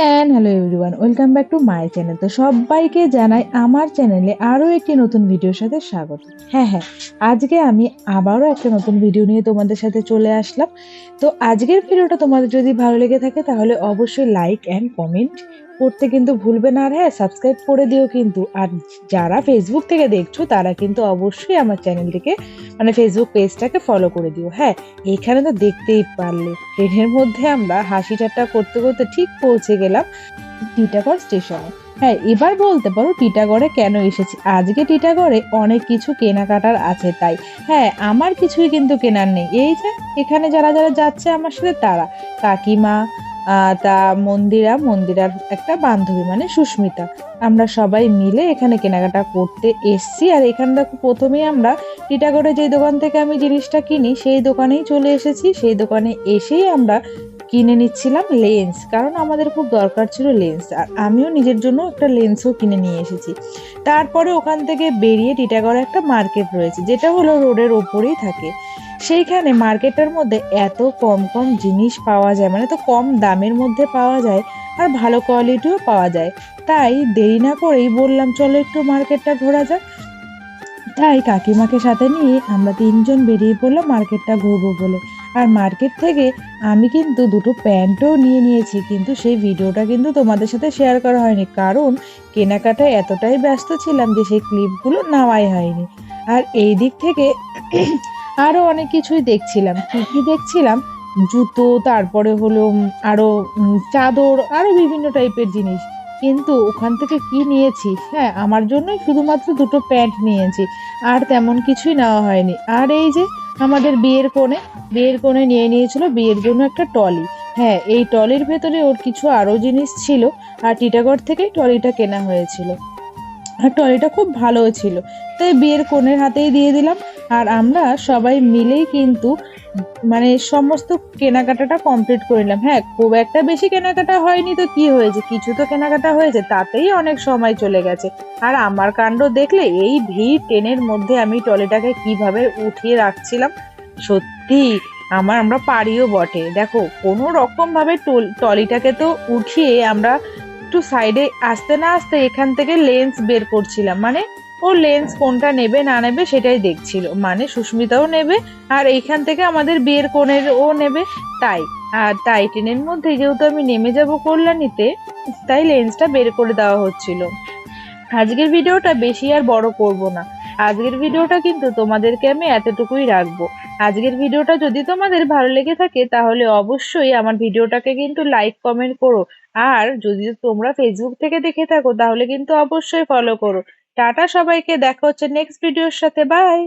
And hello everyone welcome back to my channel তো সবাইকে জানাই আমার চ্যানেলে আরও একটি নতুন ভিডিওর সাথে স্বাগত। হ্যাঁ হ্যাঁ আজকে আমি আবারও একটা নতুন ভিডিও নিয়ে তোমাদের সাথে চলে আসলাম। তো আজকের ভিডিওটা তোমাদের যদি ভালো লেগে থাকে তাহলে অবশ্যই লাইক অ্যান্ড কমেন্ট করতে কিন্তু ভুলবে না আর হ্যাঁ সাবস্ক্রাইব করে দিও কিন্তু। আর যারা ফেসবুক থেকে দেখছ, তারা কিন্তু অবশ্যই আমার চ্যানেলটিকে মানে ফেসবুক পেজটাকে ফলো করে দিও। হ্যাঁ এখানে তো দেখতেই পারলে। ট্রেনের মধ্যে আমরা হাসি ঠাট্টা করতে করতে ঠিক পৌঁছে গেলাম টিটাগড় স্টেশনে। হ্যাঁ এবার বলতে পারো টিটাগড়ে কেন এসেছি? আজকে টিটাগড়ে অনেক কিছু কেনাকাটার আছে তাই। হ্যাঁ আমার কিছুই কিন্তু কেনার নেই। এই যে, এখানে যারা যারা যাচ্ছে আমার সাথে তারা। কাকিমা তা মন্দিরা, মন্দিরার একটা বান্ধবী মানে সুস্মিতা। আমরা সবাই মিলে এখানে কেনাকাটা করতে এসছি। আর এখানে দেখো প্রথমেই আমরা টিটাগড়ে যে দোকান থেকে আমি জিনিসটা কিনি, সেই দোকানেই চলে এসেছি। সেই দোকানে এসেই আমরা কিনে নিচ্ছিলাম লেন্স, কারণ আমাদের খুব দরকার ছিল লেন্স। আর আমিও নিজের জন্য একটা লেন্সও কিনে নিয়ে এসেছি। তারপরে ওখান থেকে বেরিয়ে টিটাগড়ে একটা মার্কেট রয়েছে, যেটা হলো রোডের ওপরেই থাকে। সেইখানে মার্কেটের মধ্যে এত কম কম জিনিস পাওয়া যায় মানে তো কম দামের মধ্যে পাওয়া যায় আর ভালো কোয়ালিটিও পাওয়া যায়। তাই দেরি না করেই বললাম, চলো একটু মার্কেটটা ঘোরা যাক। তাই কাকিমাকে সাথে নিয়ে আমরা তিনজন বেরিয়ে পড়লাম মার্কেটটা ঘুরবো বলে। আর মার্কেট থেকে আমি কিন্তু দুটো প্যান্টও নিয়ে নিয়েছি, কিন্তু সেই ভিডিওটা কিন্তু তোমাদের সাথে শেয়ার করা হয়নি। কারণ কেনাকাটায় এতটাই ব্যস্ত ছিলাম যে সেই ক্লিপগুলো নেওয়াই হয়নি। আর এই দিক থেকে আরও অনেক কিছুই দেখছিলাম। কী কী দেখছিলাম? জুতো, তারপরে হলো আরও চাদর আরও বিভিন্ন টাইপের জিনিস। কিন্তু ওখান থেকে কি নিয়েছি? হ্যাঁ আমার জন্যই শুধুমাত্র দুটো প্যান্ট নিয়েছি, আর তেমন কিছুই নেওয়া হয়নি। আর এই যে, আমাদের বিয়ের কোণে বিয়ের কোণে নিয়ে নিয়েছিল বিয়ের জন্য একটা টলি হ্যাঁ এই টলির ভেতরে ওর কিছু আরও জিনিস ছিল, আর টিটাগড় থেকেই টলিটা কেনা হয়েছিল। আর টলিটা খুব ভালো ছিল। তাই বিয়ের কোণের হাতেই দিয়ে দিলাম। আর আমরা সবাই মিলেই কিন্তু মানে সমস্ত কেনাকাটাটা কমপ্লিট করে নিলাম। হ্যাঁ খুব একটা বেশি কেনাকাটা হয়নি তো কি হয়েছে? কিছু তো কেনাকাটা হয়েছে, তাতেই অনেক সময় চলে গেছে। আর আমার কাণ্ড দেখলে এই ভিড় ট্রেনের মধ্যে আমি টলিটাকে কীভাবে উঠিয়ে রাখছিলাম, সত্যি আমার, আমরা পারিও বটে। দেখো, কোনো রকমভাবে টল- টলিটাকে তো উঠিয়ে আমরা একটু সাইডে আসতে না আসতে এখান থেকে লেন্স বের করছিলাম। মানে ও লেন্স কোনটা নেবে না নেবে সেটাই দেখছিল। মানে সুস্মিতাও নেবে আর এইখান থেকে আমাদের বিয়ের কোণের ও নেবে তাই। আর তাই ট্রেনের মধ্যে যেহেতু আমি নেমে যাব কল্যাণীতে, তাই লেন্সটা বের করে দেওয়া হচ্ছিল। আজকের ভিডিওটা বেশি আর বড় করব না। আজকের ভিডিওটা কিন্তু তোমাদেরকে আমি এতটুকুই রাখব। আজকের ভিডিওটা যদি তোমাদের ভালো লেগে থাকে, তাহলে অবশ্যই আমার ভিডিওটাকে কিন্তু লাইক, কমেন্ট করো। আর যদি তোমরা ফেসবুক থেকে দেখে থাকো, তাহলে কিন্তু অবশ্যই ফলো করো। টাটা সবাইকে, দেখা হচ্ছে নেক্সট ভিডিওর সাথে। বাই